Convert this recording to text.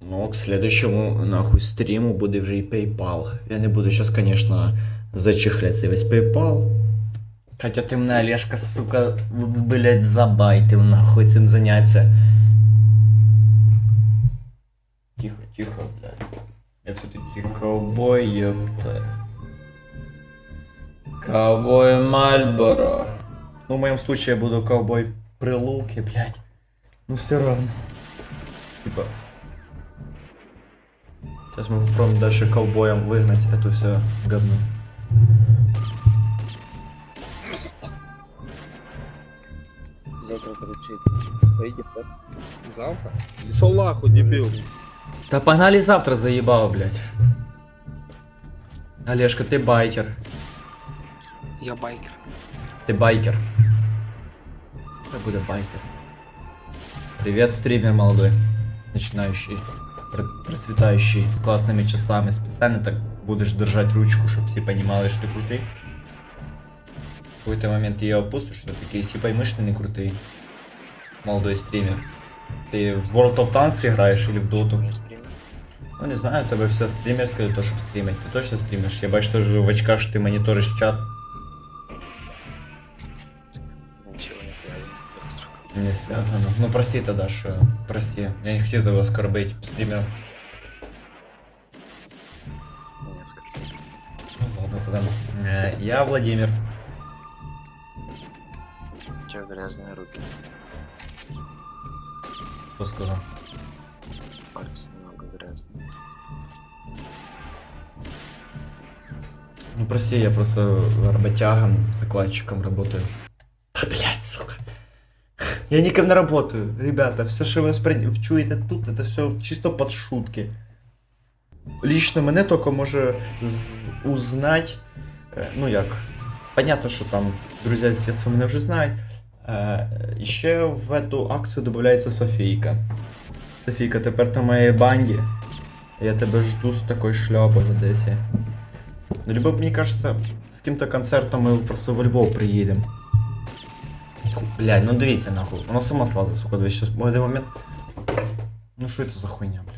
Ну, к следующему, нахуй, стріму буде вже і PayPal. Я не буду сейчас, конечно, зачехлять цей весь PayPal. Хотя ти мене, Олешка, сука, блять, забайтив, нахуй, цим заняться. Тихо, тихо, блядь. Я все-таки ковбой, ёпта. Ковбой Мальборо. Ну, в моем случае я буду ковбой Прилуки, блядь. Ну, все равно. Типа... Сейчас мы попробуем дальше ковбоем выгнать эту все говно. Завтра кричить. Поїдемо, так? Завтра? Шел лаху, дебил. Да погнали завтра, заебал, блядь. Олежка, ты байкер. Я байкер. Ты байкер. Как будет байкер? Привет, стример молодой Начинающий. пр- Процветающий, с классными часами. Специально так будешь держать ручку, чтобы все понимали, что ты крутый. В какой-то момент я опустишь, что такие все поймешь, что ты не крутый. Молодой стример. Ты в World of Tanks играешь или в Dota? Не стрімер. Ну не знаю, тебе все стрімерське для того, щоб стрімити. Ти точно стрімиш? Я бачу, що в очках що ти моніториш чат. Нічого не зв'язано. Друг з другом. Не связано. Ну прости тогда, что... Прости. Я не хотел тебя оскорбить, стример. Ну, скажу. Ну ладно тогда. Э, Я Владимир. У тебя грязные руки. Что сказал? Пальцы немного грязные. Ну прости, я просто работягом, закладчиком работаю. Да, блядь, сука. Я никем не работаю. Ребята, все, що ви спри... чуєте тут, это все чисто под шутки. Лично мене тільки може з- узнать, е, ну як, понятно, що там друзі з дитинства мене вже знають. Е, і ще в эту акцію додається Софійка. Софійка, тепер ти в моїй банді. Я тебе жду з такою шляпою в Одесі. Ну, либо, мне кажется, с каким-то концертом мы просто во Львов приедем. Блядь, ну дивіться нахуй. Воно само слазить, сука, сейчас в один момент. Ну що це за хуйня, блядь?